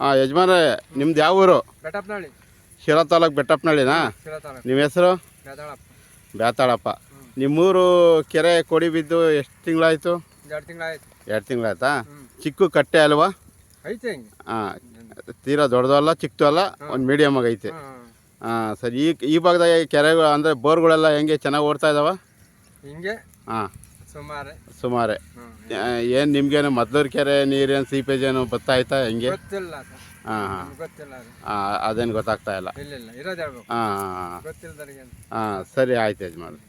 ಹಾಂ ಯಜಮಾನ್ರೆ ನಿಮ್ದು ಯಾವ ಊರು? ಬೆಟ್ಟಪ್ಪನಹಳ್ಳಿ ಶಿರಾ ತಾಲೂಕು ಬೆಟ್ಟಪ್ಪನಹಳ್ಳಿನಾ ಶಿರಾ ತಾಲೂಕು. ನಿಮ್ಮ ಹೆಸರು? ಬೇದಾಳಪ್ಪ ಬ್ಯಾತಾಳಪ್ಪ. ನಿಮ್ಮೂರು ಕೆರೆ ಕೊಡಿ ಬಿದ್ದು ಎಷ್ಟು ತಿಂಗಳಾಯಿತು? ಎರಡು ತಿಂಗಳಾಯ್ತು. ಎರಡು ತಿಂಗಳಾಯ್ತಾ? ಚಿಕ್ಕ ಕಟ್ಟೆ ಅಲ್ವಾ? ಐತೆ ಹಿಂಗೆ. ಹಾಂ ತೀರಾ ದೊಡ್ಡದು ಅಲ್ಲ ಚಿಕ್ಕದು ಅಲ್ಲ ಒಂದು ಮೀಡಿಯಮ್ ಆಗೈತೆ ಹಾಂ ಹಾಂ ಸರಿ ಈ ಈ ಭಾಗದಾಗ ಕೆರೆಗಳು ಅಂದರೆ ಬೋರ್ಗಳೆಲ್ಲ ಹೆಂಗೆ ಚೆನ್ನಾಗಿ ಓಡ್ತಾ ಇದಾವ? ಹಿಂಗೆ? ಹಾಂ ಸುಮಾರು. ಸುಮಾರೆ. ಏನು ನಿಮ್ಗೇನು ಮೊದ್ಲೂರು ಕೆರೆ ನೀರೇನು ಸೀಪೇಜ್ ಏನು ಬತ್ತಾಯ್ತಾ ಹೆಂಗೆ? ಗೊತ್ತಿಲ್ಲ ಸರ್. ಹಾಂ ಹಾಂ. ಗೊತ್ತಿಲ್ಲ ಅದು. ಅದೇನು ಗೊತ್ತಾಗ್ತಾ ಇಲ್ಲ. ಇಲ್ಲ ಇಲ್ಲ ಇರೋದು ಹೇಳ್ಬೇಕು ಹಾಂ ಹಾಂ ಗೊತ್ತಿಲ್ಲದವ್ರಿಗೆ ಹಾಂ ಸರಿ ಆಯ್ತು ಯಜಮಾನ್ರೆ.